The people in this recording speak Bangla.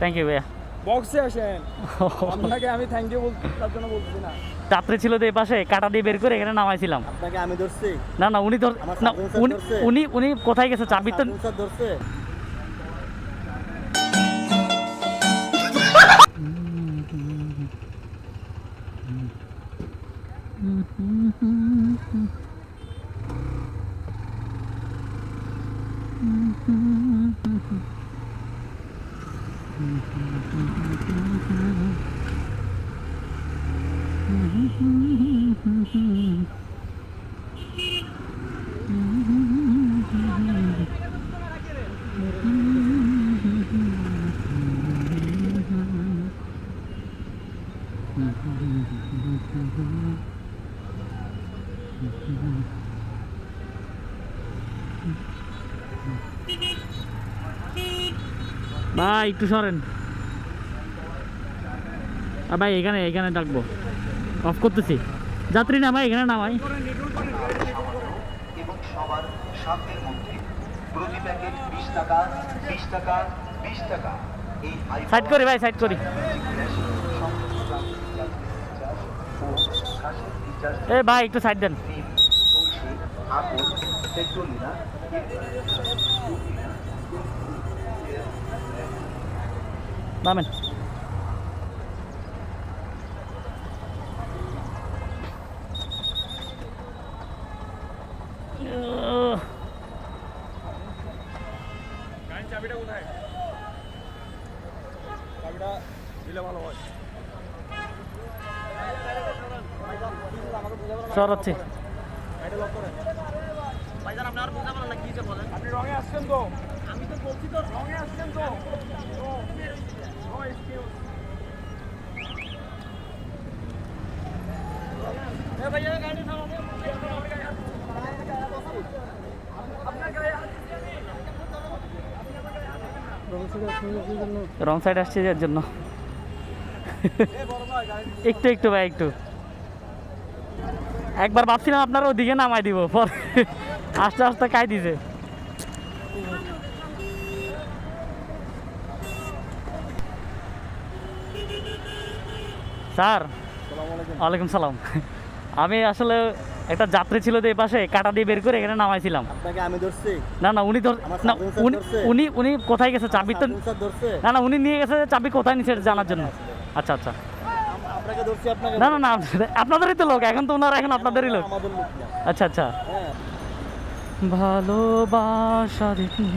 থ্যাংক ইউ ভাইয়া। বক্সে আসেন। আপনাকে আমি থ্যাংক ইউ বলতে তার জন্য বলছি না। যাত্রী ছিল তো এই পাশে কাটা দিয়ে বের করে এখানে নামাইছিলাম। আপনাকে আমি ধরছি। না না উনি ধর না উনি উনি উনি কোথায় গেছে? চাবি তো সার্জেন্ট স্যার ধরছে ভাই একটু সরেন। ভাই এখানে এখানে ডাকবো। অফ করতেছি। যাত্রী নামাই এখানে নামাই। সাইড করি ভাই সাইড করি। এ ভাই একটু সাইড দেন। পেট্রোলিনা নামেন। চাবিটা কোথায় চাবিটা দিলে ভালো হয় সরাচ্ছি গাড়িটা লক করেন আপনি রঙে আসছেন তো আমি তো বলছি রঙে আসছেন তো। রং সাইড আসছে যার জন্য। একটু একটু ভাই, একটু। একবার ভাবছিলাম আপনার ওদিকে নামাই দিব, পরে আস্তে আস্তে কাই দিছে। স্যার ওয়ালাইকুম সালাম। আমি আসলে একটা যাত্রী ছিল এই পাশে কাটা দিয়ে বের করে এখানে নামাইছিলাম। না না উনি না উনি উনি কোথায় গেছে? চাবি তো না না উনি নিয়ে গেছে চাবি কোথায় নিছে জানার জন্য। আচ্ছা আচ্ছা। না না না আপনাদেরই তো লোক এখন তো ওনারা এখন আপনাদেরই লোক। আচ্ছা আচ্ছা। হ্যাঁ। ভালোবাসা দেখি